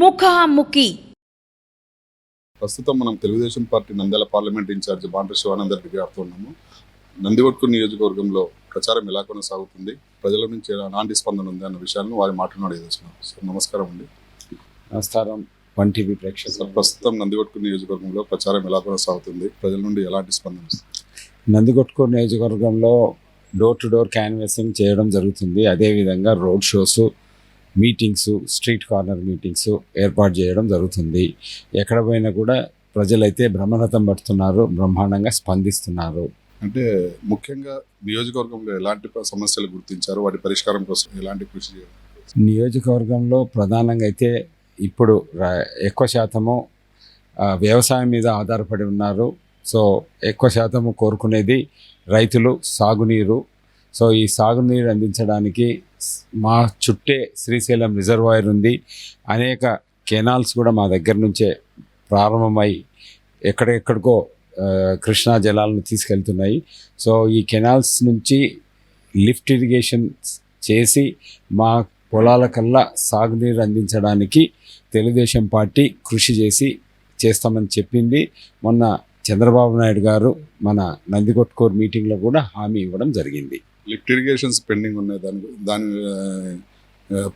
ముఖాముఖి. ప్రస్తుతం మనం Telugu Desam party Nandyal parliament incharge Bandra Shivananda Reddy గారితో ఉన్నాము. నందివట్కు నియోజకవర్గంలో ప్రచారం ఎలా కొనసాగుతుంది? ప్రజల నుంచి ఎలాంటి స్పందన ఉంది అన్న విషయాలను వారి మాట్లాడి తెలుసుకున్నాం సార్ నమస్కారం అండి. నమస్కారం. వన్ టీవీ ప్రేక్షకులు. సార్ ప్రస్తుతం నందివట్కు నియోజకవర్గంలో ప్రచారం ఎలా కొనసాగుతుంది? ప్రజల నుండి ఎలాంటి స్పందన నందికొట్కూరు నియోజకవర్గంలో డోర్ టు డోర్ క్యాన్వాసింగ్ చేయడం జరుగుతుంది. అదేవిధంగా road shows meetings street corner meetings ఏర్పాటు చేయడం జరుగుతుంది. ఎక్కడ పోయినా కూడా ప్రజలైతే బ్రహ్మరథం పడుతున్నారు బ్రహ్మాండంగా స్పందిస్తున్నారు. అంటే ముఖ్యంగా నియోజకవర్గంలో ఎలాంటి సమస్యలు గుర్తించారు? వాటి పరిష్కారం కోసం ఎలాంటి కృషి చేయాలి? నియోజకవర్గంలో ప్రధానంగా అయితే ఇప్పుడు ఎక్కువ శాతము వ్యవసాయం మీద ఆధారపడి ఉన్నారు. సో ఎక్కువ శాతము కోరుకునేది రైతులు సాగునీరు సో ఈ సాగునీరు అందించడానికి మా చుట్టే శ్రీశైలం రిజర్వాయర్ ఉంది. అనేక కెనాల్స్ కూడా మా దగ్గర నుంచే ప్రారంభమై ఎక్కడెక్కడికో కృష్ణా జలాలను తీసుకెళ్తున్నాయి. సో ఈ కెనాల్స్ నుంచి లిఫ్ట్ ఇరిగేషన్ చేసి మా పొలాలకల్లా సాగునీరు అందించడానికి తెలుగుదేశం పార్టీ కృషి చేసి చేస్తామని చెప్పింది. మొన్న చంద్రబాబు నాయుడు గారు మన నందికొట్కూరు మీటింగ్లో కూడా హామీ ఇవ్వడం జరిగింది. లిఫ్ట్ ఇరిగేషన్స్ పెండింగ్ ఉన్నాయి దాని దాన్ని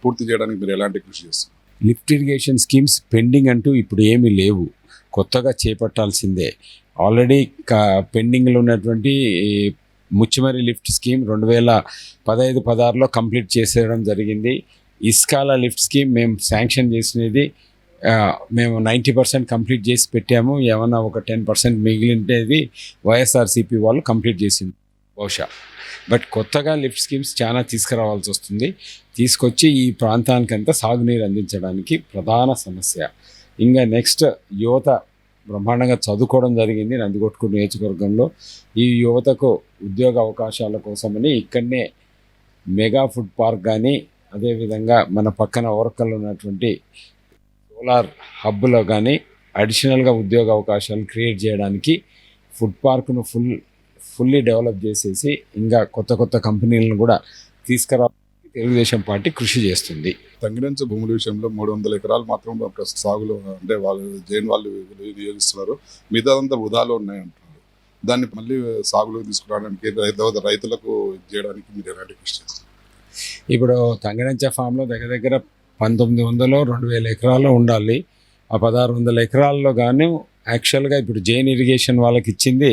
పూర్తి చేయడానికి మీరు ఎలాంటి కృషి చేస్తారు లిఫ్ట్ ఇరిగేషన్ స్కీమ్స్ పెండింగ్ అంటూ ఇప్పుడు ఏమీ లేవు. కొత్తగా చేపట్టాల్సిందే. ఆల్రెడీ పెండింగ్లో ఉన్నటువంటి ముచ్చిమరి లిఫ్ట్ స్కీమ్ రెండు వేల పదహైదు పదహారులో కంప్లీట్ చేసేయడం జరిగింది. ఇస్కాల లిఫ్ట్ స్కీమ్ మేము శాంక్షన్ చేసినది మేము నైంటీ పర్సెంట్ కంప్లీట్ చేసి పెట్టాము. ఏమన్నా ఒక టెన్ పర్సెంట్ మిగిలింటేది వైఎస్ఆర్సీపీ వాళ్ళు కంప్లీట్ చేసింది. బహుశా. బట్ కొత్తగా లిఫ్ట్ స్కీమ్స్ చాలా తీసుకురావాల్సి వస్తుంది. తీసుకొచ్చి ఈ ప్రాంతానికంతా సాగునీరు అందించడానికి ప్రధాన సమస్య. ఇంకా నెక్స్ట్ యువత బ్రహ్మాండంగా చదువుకోవడం జరిగింది నందికొట్కూరు నియోజకవర్గంలో. ఈ యువతకు ఉద్యోగ అవకాశాల కోసమని ఇక్కడనే మెగా ఫుడ్ పార్క్ కానీ అదేవిధంగా మన పక్కన ఓరకల్లో ఉన్నటువంటి సోలార్ హబ్లో కానీ అడిషనల్గా ఉద్యోగ అవకాశాలు క్రియేట్ చేయడానికి ఫుడ్ పార్క్ను ఫుల్ ఫుల్లీ డెవలప్ చేసేసి ఇంకా కొత్త కొత్త కంపెనీలను కూడా తీసుకురావడానికి తెలుగుదేశం పార్టీ కృషి చేస్తుంది. తంగిరంచ భూముల విషయంలో మూడు వందల ఎకరాలు మాత్రం ప్రస్తుత సాగులో అంటే వాళ్ళు జైన్ వాళ్ళు వినియోగిస్తున్నారు మిగతాదంతా వృధాలో ఉన్నాయి అంటున్నారు దాన్ని మళ్ళీ సాగులో తీసుకురావడానికి రైతు రైతులకు చేయడానికి మీరు ఎలాంటి కృషి చేస్తారు? ఇప్పుడు తంగడంచ ఫామ్లో దగ్గర దగ్గర పంతొమ్మిది వందలు రెండు వేల ఎకరాలు ఉండాలి. ఆ పదహారు వందల ఎకరాల్లో గాను యాక్చువల్గా ఇప్పుడు జైన్ ఇరిగేషన్ వాళ్ళకి ఇచ్చింది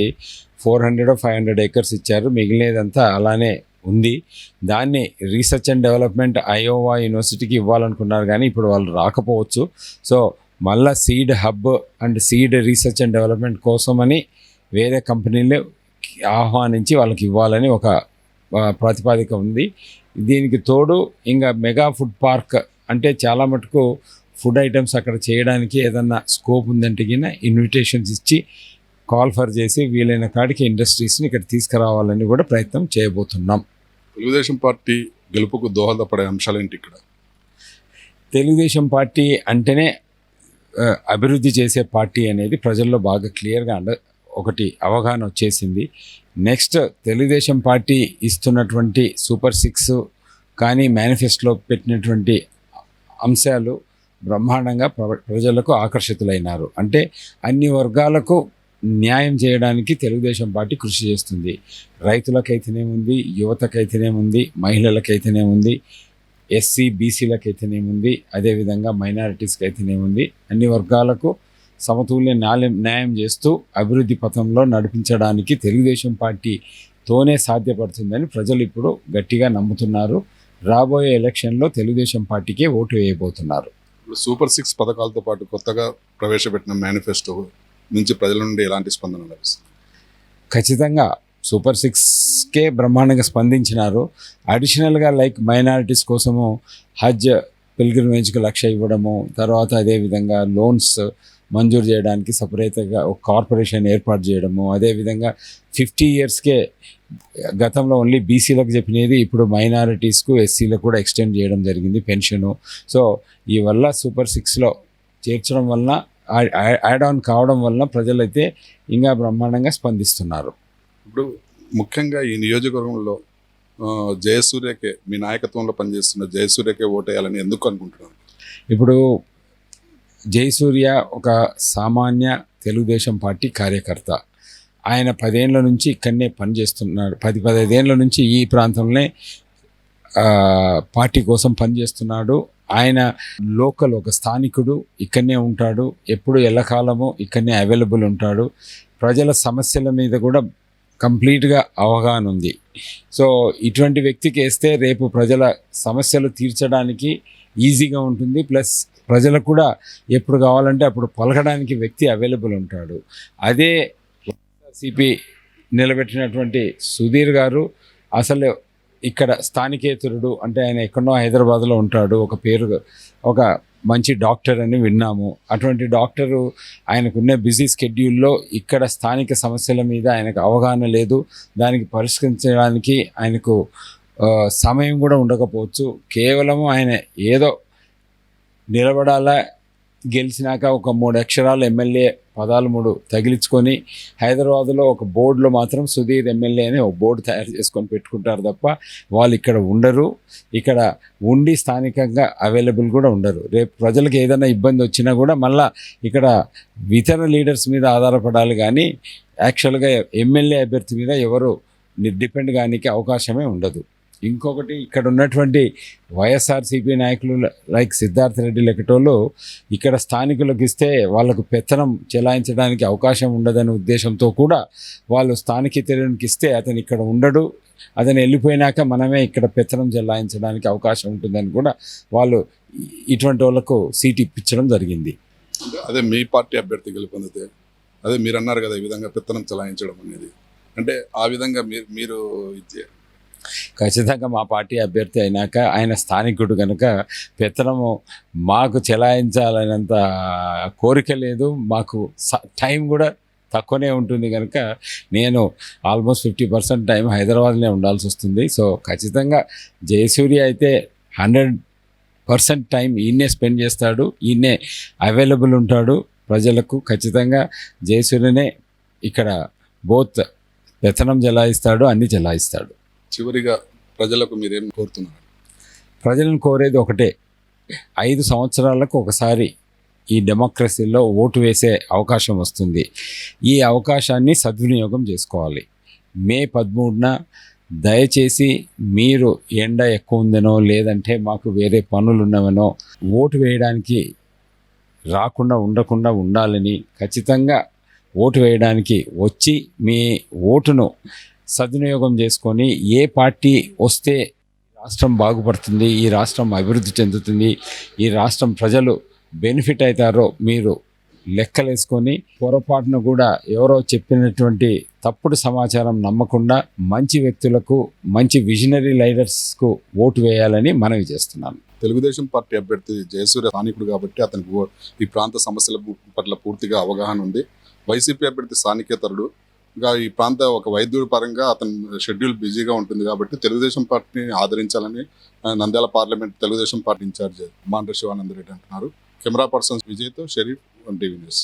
four hundred five hundred acres ఇచ్చారు. మిగిలినదంతా అలానే ఉంది. దాన్ని రీసెర్చ్ అండ్ డెవలప్మెంట్ ఐఓవా యూనివర్సిటీకి ఇవ్వాలనుకున్నారు కానీ ఇప్పుడు వాళ్ళు రాకపోవచ్చు. సో మళ్ళా seed hub and seed research and development కోసమని వేరే కంపెనీలు ఆహ్వానించి వాళ్ళకి ఇవ్వాలని ఒక ప్రాతిపాదిక ఉంది. దీనికి తోడు ఇంకా మెగా ఫుడ్ పార్క్ అంటే చాలా మటుకు ఫుడ్ ఐటమ్స్ అక్కడ చేయడానికి ఏదన్నా స్కోప్ ఉందంటే కింద ఇన్విటేషన్స్ ఇచ్చి కాల్ ఫర్ చేసి వీలైన కాడికి ఇండస్ట్రీస్ని ఇక్కడ తీసుకురావాలని కూడా ప్రయత్నం చేయబోతున్నాం. తెలుగుదేశం పార్టీ గెలుపుకు దోహదపడే అంశాలు ఏంటి ఇక్కడ? తెలుగుదేశం పార్టీ అంటేనే అభివృద్ధి చేసే పార్టీ అనేది ప్రజల్లో బాగా క్లియర్గా అండ ఒకటి అవగాహన వచ్చేసింది. నెక్స్ట్ తెలుగుదేశం పార్టీ ఇస్తున్నటువంటి సూపర్ సిక్స్ కానీ మేనిఫెస్టోలో పెట్టినటువంటి అంశాలు బ్రహ్మాండంగా ప్ర- ప్రజలకు ఆకర్షితులైనారు. అంటే అన్ని వర్గాలకు న్యాయం చేయడానికి తెలుగుదేశం పార్టీ కృషి చేస్తుంది. రైతులకైతేనేముంది యువతకైతేనేముంది మహిళలకైతేనేముంది ఎస్సీ బీసీలకైతేనేముంది అదేవిధంగా మైనారిటీస్కి అయితేనేముంది అన్ని వర్గాలకు సమతుల్య న్యాయం న్యాయం చేస్తూ అభివృద్ధి పథంలో నడిపించడానికి తెలుగుదేశం పార్టీతోనే సాధ్యపడుతుందని ప్రజలు ఇప్పుడు గట్టిగా నమ్ముతున్నారు. రాబోయే ఎలక్షన్లో తెలుగుదేశం పార్టీకే ఓటు వేయబోతున్నారు. సూపర్ సిక్స్ పథకాలతో పాటు కొత్తగా ప్రవేశపెట్టిన మేనిఫెస్టో నుంచి ప్రజల నుండి ఎలాంటి స్పందన లభిస్తుంది? ఖచ్చితంగా సూపర్ సిక్స్కే బ్రహ్మాండంగా స్పందించినారు. అడిషనల్గా లైక్ మైనారిటీస్ కోసము హజ్ పిల్గ్రిమేజ్కి లక్ష ఇవ్వడము తర్వాత అదేవిధంగా లోన్స్ మంజూరు చేయడానికి సపరేట్గా ఒక కార్పొరేషన్ ఏర్పాటు చేయడము అదేవిధంగా ఫిఫ్టీ ఇయర్స్కే గతంలో ఓన్లీ బీసీలకు చెప్పినది ఇప్పుడు మైనారిటీస్కు ఎస్సీలకు కూడా ఎక్స్టెండ్ చేయడం జరిగింది పెన్షను. సో ఈ వల్ల సూపర్ సిక్స్లో చేర్చడం వలన యాడ్ ఆన్ కావడం వలన ప్రజలైతే ఇంకా బ్రహ్మాండంగా స్పందిస్తున్నారు. ఇప్పుడు ముఖ్యంగా ఈ నియోజకవర్గంలో జయసూర్యకే మీ నాయకత్వంలో పనిచేస్తున్న జయసూర్యకే ఓటేయాలని ఎందుకు అనుకుంటున్నారు? ఇప్పుడు జయసూర్య ఒక సామాన్య తెలుగుదేశం పార్టీ కార్యకర్త. ఆయన పదేళ్ళ నుంచి ఇక్కడనే పనిచేస్తున్నాడు పది పదహైదేళ్ళ నుంచి ఈ ప్రాంతంలో ఆ, పార్టీ కోసం పనిచేస్తున్నాడు. ఆయన లోకల్ ఒక స్థానికుడు ఇక్కడనే ఉంటాడు. ఎప్పుడు ఎల్లకాలము ఇక్కడనే అవైలబుల్ ఉంటాడు. ప్రజల సమస్యల మీద కూడా కంప్లీట్గా అవగాహన ఉంది. సో ఇటువంటి వ్యక్తికి వేస్తే రేపు ప్రజల సమస్యలు తీర్చడానికి ఈజీగా ఉంటుంది. ప్లస్ ప్రజలకు కూడా ఎప్పుడు కావాలంటే అప్పుడు పలకడానికి వ్యక్తి అవైలబుల్ ఉంటాడు. అదే సిపి నిలబెట్టినటువంటి సుధీర్ గారు అసలు ఇక్కడ స్థానికేతరుడు అంటే ఆయన ఎక్కడో హైదరాబాద్లో ఉంటాడు. ఒక పేరు ఒక మంచి డాక్టర్ అని విన్నాము. అటువంటి డాక్టరు ఆయనకున్న బిజీ స్కెడ్యూల్లో ఇక్కడ స్థానిక సమస్యల మీద ఆయనకు అవగాహన లేదు. దానికి పరిష్కరించడానికి ఆయనకు సమయం కూడా ఉండకపోవచ్చు. కేవలం ఆయన ఏదో నిలబడాలా గెలిచినాక ఒక మూడు అక్షరాలు ఎమ్మెల్యే పదాలు మూడు తగిలించుకొని హైదరాబాద్లో ఒక బోర్డులో మాత్రం సుధీర్ ఎమ్మెల్యే అని ఒక బోర్డు తయారు చేసుకొని పెట్టుకుంటారు తప్ప వాళ్ళు ఇక్కడ ఉండరు. ఇక్కడ ఉండి స్థానికంగా అవైలబుల్ కూడా ఉండరు. రేపు ప్రజలకు ఏదైనా ఇబ్బంది వచ్చినా కూడా మళ్ళా ఇక్కడ ఇతర లీడర్స్ మీద ఆధారపడాలి కానీ యాక్చువల్గా ఎమ్మెల్యే అభ్యర్థి మీద ఎవరు డిపెండ్ కానికి అవకాశమే ఉండదు. ఇంకొకటి ఇక్కడ ఉన్నటువంటి వైఎస్ఆర్సీపీ నాయకులు లైక్ సిద్ధార్థ రెడ్డి లెక్కటోళ్ళు ఇక్కడ స్థానికులకు ఇస్తే వాళ్ళకు పెత్తనం చెలాయించడానికి అవకాశం ఉండదనే ఉద్దేశంతో కూడా వాళ్ళు స్థానికేతరునికి ఇస్తే అతను ఇక్కడ ఉండడు. అతను వెళ్ళిపోయినాక మనమే ఇక్కడ పెత్తనం చెలాయించడానికి అవకాశం ఉంటుందని కూడా వాళ్ళు ఇటువంటి వాళ్ళకు సీట్ ఇప్పించడం జరిగింది. అదే మీ పార్టీ అభ్యర్థి గెలుపొందితే అదే మీరు అన్నారు కదా ఈ విధంగా పెత్తనం చెలాయించడం అనేది. అంటే ఆ విధంగా మీరు మీరు ఖచ్చితంగా మా పార్టీ అభ్యర్థి అయినాక ఆయన స్థానికుడు కనుక పెత్తనము మాకు చెలాయించాలనేంత కోరిక లేదు. మాకు స- టైం కూడా తక్కువనే ఉంటుంది కనుక నేను ఆల్మోస్ట్ ఫిఫ్టీ పర్సెంట్ టైం హైదరాబాద్లోనే ఉండాల్సి వస్తుంది. సో ఖచ్చితంగా జయసూర్య అయితే హండ్రెడ్ పర్సెంట్ టైం ఈయనే స్పెండ్ చేస్తాడు ఈయనే అవైలబుల్ ఉంటాడు. ప్రజలకు ఖచ్చితంగా జయసూర్యనే ఇక్కడ బోత్ పెత్తనం జలాయిస్తాడు అన్ని జలాయిస్తాడు చివరిగా ప్రజలకు మీరేం కోరుతున్నారు? ప్రజలను కోరేది ఒకటే. ఐదు సంవత్సరాలకు ఒకసారి ఈ డెమోక్రసీలో ఓటు వేసే అవకాశం వస్తుంది. ఈ అవకాశాన్ని సద్వినియోగం చేసుకోవాలి. మే పదమూడున దయచేసి మీరు ఎండ ఎక్కువ ఉందనో లేదంటే మాకు వేరే పనులు ఉన్నవనో ఓటు వేయడానికి రాకుండా ఉండకుండా ఉండాలని ఖచ్చితంగా ఓటు వేయడానికి వచ్చి మీ ఓటును సద్వినియోగం చేసుకొని ఏ పార్టీ వస్తే రాష్ట్రం బాగుపడుతుంది ఈ రాష్ట్రం అభివృద్ధి చెందుతుంది ఈ రాష్ట్రం ప్రజలు బెనిఫిట్ అవుతారో మీరు లెక్కలేసుకొని పొరపాటున కూడా ఎవరో చెప్పినటువంటి తప్పుడు సమాచారం నమ్మకుండా మంచి వ్యక్తులకు మంచి విజనరీ లీడర్స్కు ఓటు వేయాలని మనవి చేస్తున్నాను. తెలుగుదేశం పార్టీ అభ్యర్థి జయసూర్య స్థానికుడు కాబట్టి అతనికి ఈ ప్రాంత సమస్యల పట్ల పూర్తిగా అవగాహన ఉంది. వైసీపీ అభ్యర్థి స్థానికేతరుడు ఈ ప్రాంత ఒక వైద్యుడి పరంగా అతని షెడ్యూల్ బిజీగా ఉంటుంది కాబట్టి తెలుగుదేశం పార్టీని ఆదరించాలని Nandyal parliament Telugu Desam party incharge Mandra Shivananda Reddy అంటున్నారు. కెమెరా పర్సన్స్ విజయ్తో షరీఫ్ వన్ టీవీ న్యూస్.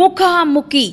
ముఖాముఖి